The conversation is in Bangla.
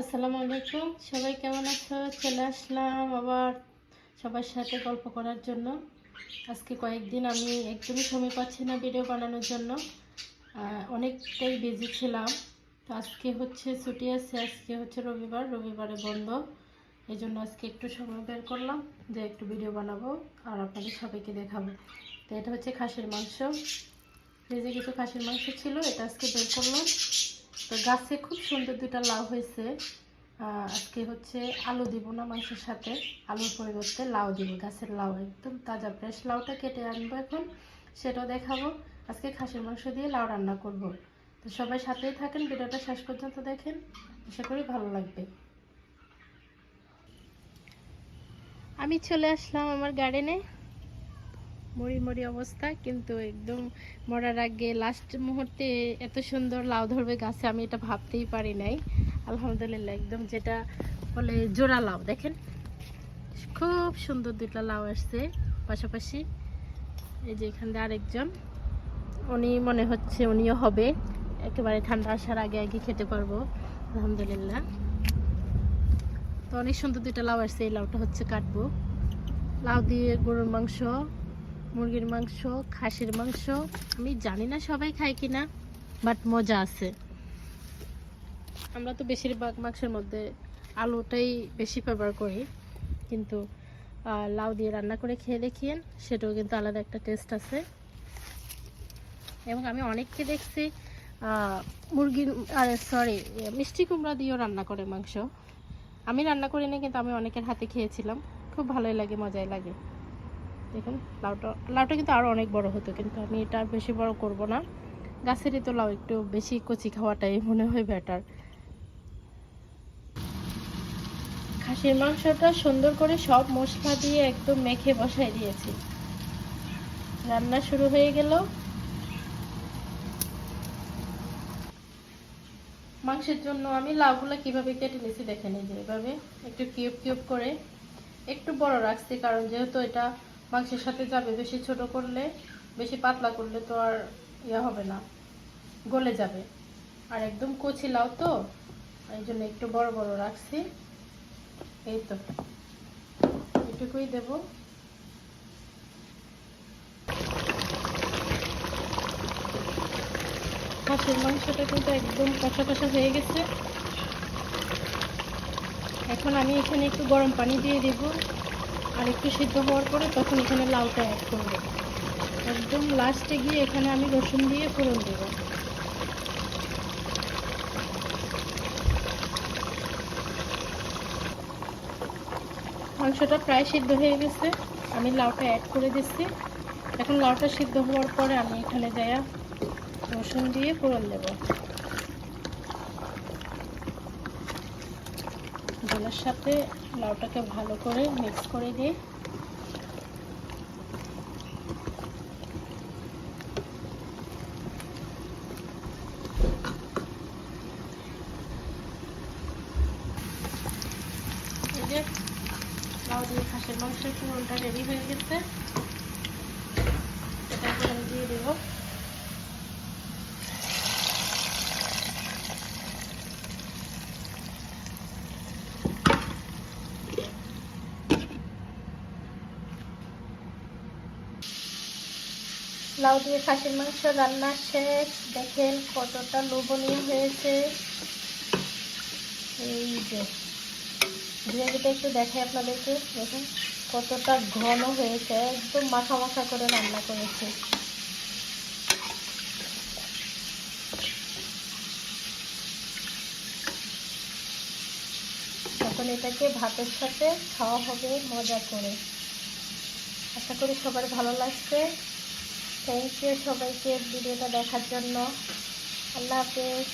আসসালামু আলাইকুম। সবাই কেমন আছো? চলে আসলাম আবার সবার সাথে গল্প করার জন্য। আজকে কয়েকদিন আমি একদমই সময় পাচ্ছি না ভিডিও বানানোর জন্য। অনেকটাই বিজি ছিলাম। তো আজকে হচ্ছে ছুটি আছে, আজকে হচ্ছে রবিবার। রবিবারে বন্ধ। এই জন্য আজকে একটু সময় বের করলাম যে একটু ভিডিও বানাবো আর আপনাদের সবাইকে দেখাবো। তো এটা হচ্ছে খাসির মাংস। যে কিছু খাসির মাংস ছিল, এটা আজকে বের করলাম। তো গাছে খুব সুন্দর দুটা লাউ হয়েছে। আজকে হচ্ছে আলু দিব না মাংসের সাথে। আলুর পরিবর্তে লাউ দিব, গাছের লাউ, একদম তাজা ফ্রেশ লাউটা কেটে আনব এখন, সেটাও দেখাবো। আজকে খাসির মাংস দিয়ে লাউ রান্না করব। তো সবাই সাথেই থাকেন, ভিডিওটা শেষ পর্যন্ত দেখেন। আশা করি ভালো লাগবে। আমি চলে আসলাম আমার গার্ডেনে মরি মরি অবস্থা, কিন্তু একদম মরার আগে লাস্ট মুহূর্তে এত সুন্দর লাউ ধরবে গাছে আমি এটা ভাবতেই পারি নাই। আলহামদুলিল্লাহ, একদম যেটা বলে জোড়া লাউ, দেখেন? খুব সুন্দর দুটো লাউ আসছে, পাশাপাশি এই যে এখান দিয়ে আরেকজন, উনি মনে হচ্ছে উনিও হবে, একেবারে ঠান্ডা আসার আগে আগে খেতে পারব, আলহামদুলিল্লাহ। তো অনেক সুন্দর দুটো লাউ আসছে, এই লাউটা হচ্ছে কাটবো। লাউ দিয়ে গরুর মাংস মুরগির মাংস, খাসির মাংস। আমি জানি না সবাই খায় কিনা বাট মজা আছে। আমরা তো বেশিরভাগ মাংসের মধ্যে আলুটাই বেশি ব্যবহার করি, কিন্তু লাউ দিয়ে রান্না করে খেয়ে দেখিয়েন, সেটাও কিন্তু আলাদা একটা টেস্ট আছে। এবং আমি অনেককে দেখছি মুরগির আরে সরি মিষ্টি কুমড়া দিয়েও রান্না করে মাংস। আমি রান্না করি না কিন্তু আমি অনেকের হাতে খেয়েছিলাম। খুব ভালোই লাগে, মজাই লাগে। দেখুন, লাউটা লাউটা কিন্তু আরও অনেক বড় হতো, কিন্তু আমি এটা আর বেশি বড় করব না। গাছেরই তো লাউ একটু বেশি কচি খাওয়াটাই মনে হয় বেটার খাসির মাংসটা সুন্দর করে সব মশলা দিয়ে একদম মেখে বসাই দিয়েছি। রান্না শুরু হয়ে গেল। মাংসের জন্য আমি লাউগুলো কীভাবে কেটে নিয়েছি দেখে যে এভাবে একটু কিউব কিউব করে একটু বড় রাখছি, কারণ যেহেতু এটা মাংসের সাথে যাবে, বেশি ছোট করলে, বেশি পাতলা করলে তো আর ইয়ে হবে না, গলে যাবে। আর একদম কচি লাউ তো, এই জন্য একটু বড় বড় রাখছি। এই তো, এটুকুই দেব। খাসির মাংসটা কিন্তু একদম কষা কষা হয়ে গেছে। এখন আমি এখানে একটু গরম পানি দিয়ে দেব। আর একটু সিদ্ধ হওয়ার পরে তখন এখানে লাউটা অ্যাড করব। একদম লাস্টে গিয়ে এখানে আমি রসুন দিয়ে ফোড়ন দেব। মাংসটা প্রায় সিদ্ধ হয়ে গেছে, আমি লাউটা অ্যাড করে দিচ্ছি। এখন লাউটা সিদ্ধ হওয়ার পরে আমি এখানে যাইয়া রসুন দিয়ে ফোড়ন দেব। জলের সাথে লাউটাকে ভালো করে মিক্স করে দিয়ে লাউ দিয়ে খাসির মাংসের পুরোটা রেডি হয়ে গেছে এটা এখন আমি দিয়ে দেবো লাউ দিয়ে খাসির মাংস রান্না শেষ। দেখেন কতটা লোভনীয় হয়েছে। এই যে গ্রেভিটা একটু দেখাই আপনাদেরকে। দেখুন কতটা ঘন হয়েছে, একদম মাখা মাখা করে রান্না করেছে। এখন এটাকে ভাতের সাথে খাওয়া হবে, মজা করে। আশা করি সবার ভালো লাগছে। থ্যাংক ইউ সবাইকে ভিডিওটা দেখার জন্য। আল্লাহ হাফেজ।